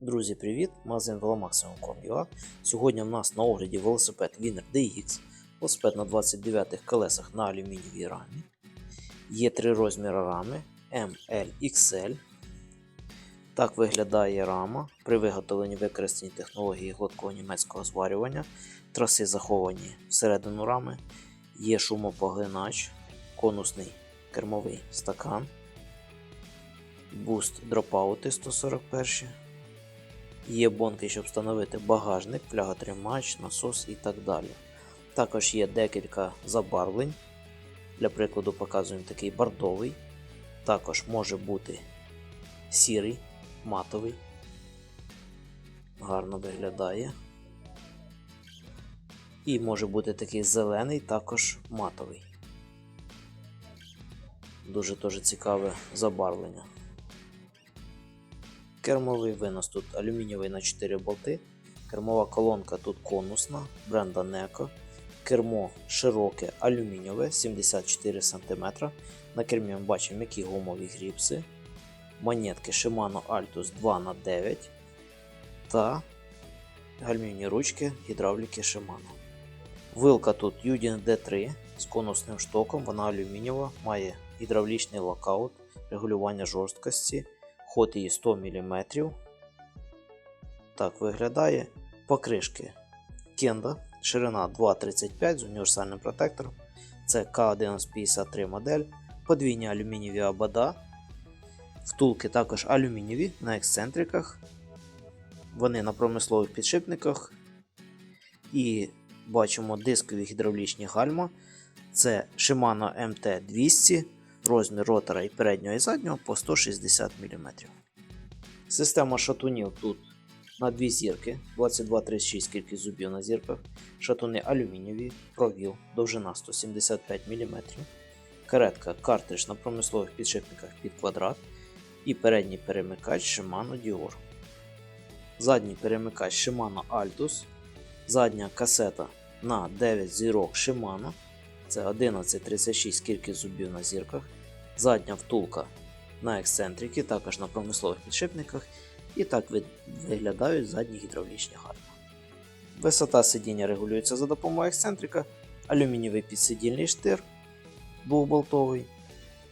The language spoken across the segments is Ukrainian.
Друзі, привіт! Магазин Velomaximum.com.ua Сьогодні в нас на огляді велосипед Winner DX, велосипед на 29 колесах на алюмінієвій рамі. Є три розміри рами M, L, XL. Так виглядає рама при виготовленні використані технології гладкого німецького зварювання. Траси заховані всередину рами. Є шумопоглинач, конусний кермовий стакан, буст дропаути 141. Є бонки, щоб встановити багажник, фляготримач, насос і так далі. Також є декілька забарвлень. Для прикладу, показуємо такий бордовий. Також може бути сірий, матовий. Гарно виглядає. І може бути такий зелений, також матовий. Дуже теж цікаве забарвлення. Кермовий винос тут алюмінієвий на 4 болти. Кермова колонка тут конусна, бренда Neco. Кермо широке алюмінієве 74 см. На кермі ми бачимо які гумові гріпси. Монетки Shimano Altus 2х9 та гальмівні ручки гідравліки Shimano. Вилка тут Udin D3 з конусним штоком, вона алюмінієва, має гідравлічний локаут, регулювання жорсткості. Ход її 100 мм. Так виглядає. Покришки Kenda, ширина 2,35 з універсальним протектором. Це К1153 модель, подвійні алюмінієві обода. Втулки також алюмінієві на ексцентриках. Вони на промислових підшипниках. І бачимо дискові гідравлічні гальма. Це Shimano MT200 розмір ротора і переднього і заднього по 160 мм. Система шатунів тут на дві зірки, 22-36 кількість зубів на зірках, шатуни алюмінієві, провіл, довжина 175 мм, каретка картридж на промислових підшипниках під квадрат і передній перемикач Shimano Dior. Задній перемикач Shimano Altus, задня касета на 9 зірок Shimano. Це 11,36 кількість зубів на зірках, задня втулка на ексцентрики, також на промислових підшипниках, і так ви- виглядають задні гідравлічні гальма. Висота сидіння регулюється за допомогою ексцентрика, алюмінієвий підсидільний штир двохболтовий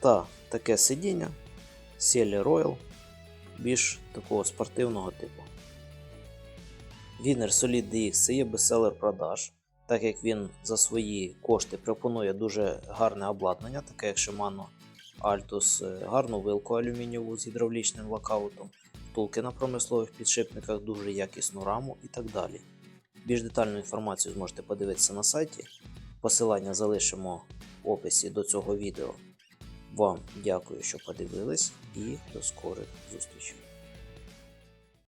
та таке сидіння Sally Royal більш такого спортивного типу. Winner Solid DX це є бестселер продаж так як він за свої кошти пропонує дуже гарне обладнання, таке як Shimano Altus, е, гарну вилку алюмінієву з гідравлічним локаутом, втулки на промислових підшипниках, дуже якісну раму і так далі. Більш детальну інформацію зможете подивитися на сайті. Посилання залишимо в описі до цього відео. Вам дякую, що подивились, і до скорих зустрічей.